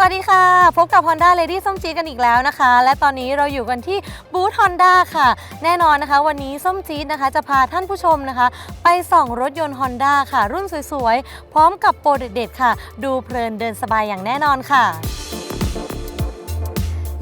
สวัสดีค่ะ พบกับ Honda Lady ส้มจี๊ดกันอีกแล้วนะคะ และตอนนี้เราอยู่กันที่บูธ Honda ค่ะ แน่นอนนะคะ วันนี้ส้มจี๊ดนะคะจะพาท่านผู้ชมนะคะ ไปส่องรถยนต์ Honda ค่ะ รุ่นสวยๆ พร้อมกับโปรเด็ดๆค่ะ ดูเพลินเดินสบายอย่างแน่นอนค่ะ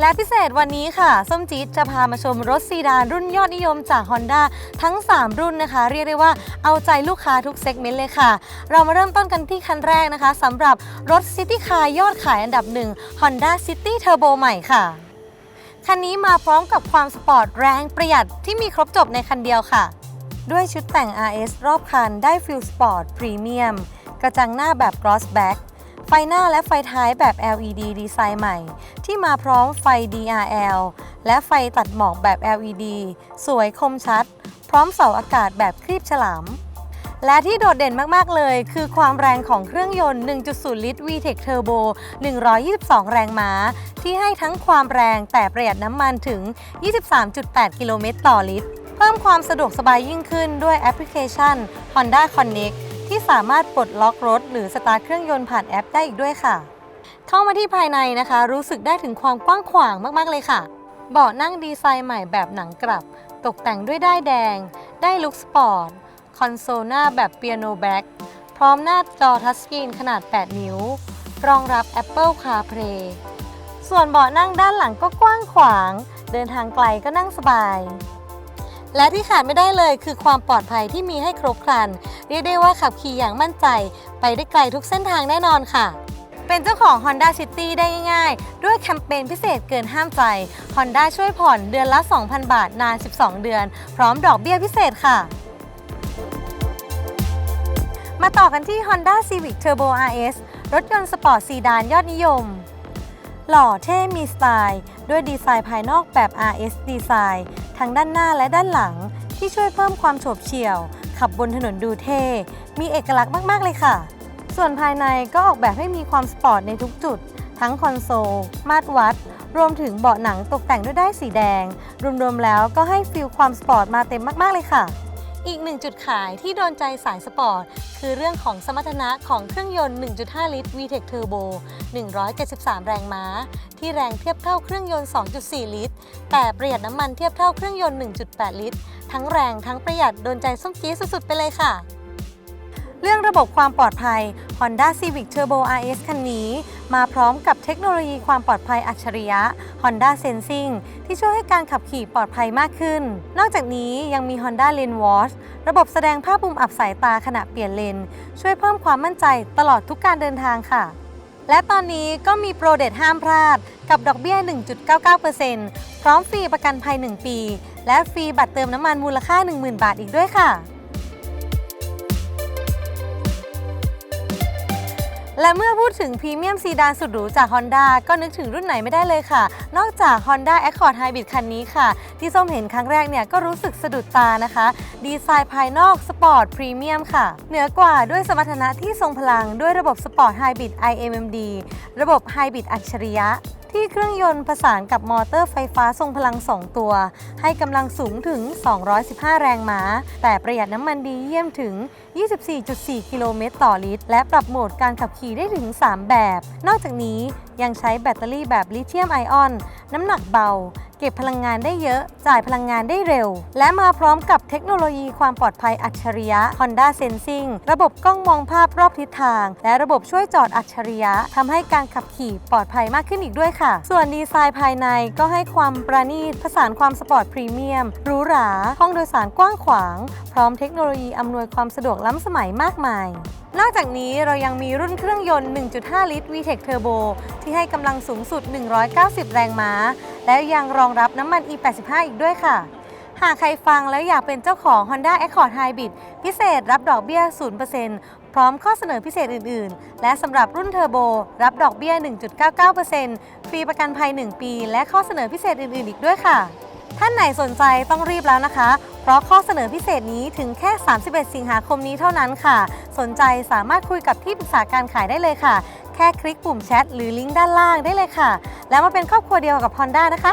และพิเศษวันนี้ค่ะ ส้มจี๊ดจะพามาชมรถซีดานรุ่นยอดนิยมจาก Honda ทั้ง 3 รุ่นนะคะ เรียกได้ว่าเอาใจลูกค้าทุกเซกเมนต์เลยค่ะ เรามาเริ่มต้นกันที่คันแรกนะคะสำหรับรถ City Car ยอดขายอันดับหนึ่ง Honda City Turbo ใหม่ค่ะ คันนี้มาพร้อมกับความสปอร์ตแรงประหยัดที่มีครบจบในคันเดียวค่ะ ด้วยชุดแต่ง RS รอบคันได้ฟิลสปอร์ตพรีเมียมกระจังหน้าแบบ Gloss Back ไฟหน้าและไฟท้ายแบบ LED ดีไซน์ใหม่ ที่มาพร้อมไฟ DRL และไฟตัดหมอกแบบ LED สวยคมชัด พร้อมเสาอากาศแบบครีบฉลาม และที่โดดเด่นมาก ๆ เลย คือความแรงของเครื่องยนต์ 1.0 ลิตร VTEC Turbo 122 แรงม้า ที่ให้ทั้งความแรงแต่ประหยัดน้ำมันถึง 23.8 กิโลเมตรต่อลิตร เพิ่มความสะดวกสบายยิ่งขึ้นด้วยแอปพลิเคชัน Honda Connect ที่สามารถปลดล็อกรถ หรือสตาร์ทเครื่องยนต์ผ่านแอปได้อีกด้วยค่ะ เข้ามาที่ภายในนะคะ รู้สึกได้ถึงความกว้างขวางมากๆเลยค่ะ เบาะนั่งดีไซน์ใหม่แบบหนังกลับ ตกแต่งด้วยด้ายแดง ได้ลุคสปอร์ต คอนโซลหน้าแบบเปียโนแบ็กพร้อมหน้าจอทัชสกรีนขนาด 8 นิ้ว รองรับ Apple CarPlay ส่วนเบาะนั่งด้านหลังก็กว้างขวาง เดินทางไกลก็นั่งสบาย และที่ขาดไม่ได้เลยคือความปลอดภัยที่มีให้ครบครัน เรียกได้ว่าขับขี่อย่างมั่นใจ ไปได้ไกลทุกเส้นทางแน่นอนค่ะ เป็นเจ้าของ Honda City ได้ง่ายๆ ด้วยแคมเปญพิเศษเกินห้ามใจ Honda ช่วยผ่อนเดือนละ 2,000 บาทนาน 12 เดือน พร้อมดอกเบี้ยพิเศษค่ะมาต่อกันที่ Honda Civic Turbo RS รถยนต์สปอร์ตซีดานยอดนิยม หล่อเท่มีสไตล์ ด้วยดีไซน์ภายนอกแบบ RS ดีไซน์ทั้งด้านหน้าและด้านหลัง ที่ช่วยเพิ่มความโฉบเฉี่ยว ขับบนถนนดูเท่ มีเอกลักษณ์มาก ๆ เลยค่ะ ส่วนภายในก็ออกแบบให้มีความสปอร์ตในทุกจุด ทั้งคอนโซล มาตรวัด รวมถึงเบาะหนังตกแต่งด้วยด้ายสีแดง รวมๆแล้วก็ให้ฟิลความสปอร์ตมาเต็มมาก ๆ เลยค่ะ อีกหนึ่งจุดขายที่โดนใจสายสปอร์ต คือเรื่องของสมรรถนะของเครื่องยนต์ 1.5 ลิตร VTEC Turbo 173 แรงม้า ที่แรงเทียบเท่าเครื่องยนต์ 2.4 ลิตร แต่ประหยัดน้ำมันเทียบเท่าเครื่องยนต์ 1.8 ลิตร ทั้งแรงทั้งประหยัดโดนใจส้มจี๊สุดๆไปเลยค่ะ เรื่องระบบความปลอดภัย Honda Civic Turbo RS คันนี้ มาพร้อมกับเทคโนโลยีความปลอดภัยอัจฉริยะ Honda Sensing ที่ช่วยให้การขับขี่ปลอดภัยมากขึ้น นอกจากนี้ยังมี Honda Lane Watch ระบบแสดงภาพมุมอับสายตาขณะเปลี่ยนเลน ช่วยเพิ่มความมั่นใจตลอดทุกการเดินทางค่ะ และตอนนี้ก็มีโปรเด็ดห้ามพลาด กับดอกเบี้ย 1.99%พร้อมฟรีประกันภัย 1 ปี และฟรีบัตรเติมน้ำมันมูลค่า 10,000 บาทอีกด้วยค่ะ และเมื่อพูดถึงพรีเมียมซีดานสุดหรูจาก Honda ก็นึกถึงรุ่นไหนไม่ได้เลยค่ะ นอกจาก Honda Accord Hybrid คันนี้ค่ะ ที่ส้มเห็นครั้งแรกเนี่ยก็รู้สึกสะดุดตานะคะ ดีไซน์ภายนอกสปอร์ตพรีเมียมค่ะ เหนือกว่าด้วยสมรรถนะที่ทรงพลังด้วยระบบสปอร์ตไฮบริด iMMD ระบบไฮบริดอัจฉริยะที่เครื่องยนต์ผสานกับมอเตอร์ไฟฟ้าทรงพลัง 2 ตัว ให้กำลังสูงถึง 215 แรงม้า แต่ประหยัดน้ำมันดีเยี่ยมถึง 24.4 กิโลเมตรต่อลิตร และปรับโหมดการขับขี่ได้ถึง 3 แบบ นอกจากนี้ยังใช้แบตเตอรี่แบบลิเธียมไอออน น้ำหนักเบา เก็บพลังงานได้เยอะ จ่ายพลังงานได้เร็ว และมาพร้อมกับเทคโนโลยีความปลอดภัยอัจฉริยะ Honda Sensing ระบบกล้องมองภาพรอบทิศทาง และระบบช่วยจอดอัจฉริยะทำให้การขับขี่ปลอดภัยมากขึ้นอีกด้วยค่ะ ส่วนดีไซน์ภายในก็ให้ความประณีตผสานความสปอร์ตพรีเมียมหรูหรา ห้องโดยสารกว้างขวาง พร้อมเทคโนโลยีอำนวยความสะดวกล้ำสมัยมากมายนอกจากนี้เรายังมีรุ่นเครื่องยนต์ 1.5 ลิตร VTEC Turbo ที่ให้กำลังสูงสุด 190 แรงม้า และยังรองรับน้ำมัน E85 อีกด้วยค่ะ หากใครฟังแล้วอยากเป็นเจ้าของ Honda Accord Hybrid พิเศษรับดอกเบี้ย 0%พร้อมข้อเสนอพิเศษอื่น ๆ และสำหรับรุ่นเทอร์โบ รับดอกเบี้ย 1.99%ฟรีประกันภัย 1 ปี และข้อเสนอพิเศษอื่น ๆ อีกด้วยค่ะ ท่านไหนสนใจต้องรีบแล้วนะคะ เพราะข้อเสนอพิเศษนี้ถึงแค่ 31 สิงหาคมนี้เท่านั้นค่ะ สนใจสามารถคุยกับที่ปรึกษาการขายได้เลยค่ะ แค่คลิกปุ่มแชทหรือลิงก์ด้านล่างได้เลยค่ะ แล้วมาเป็นครอบครัวเดียวกับ Honda นะคะ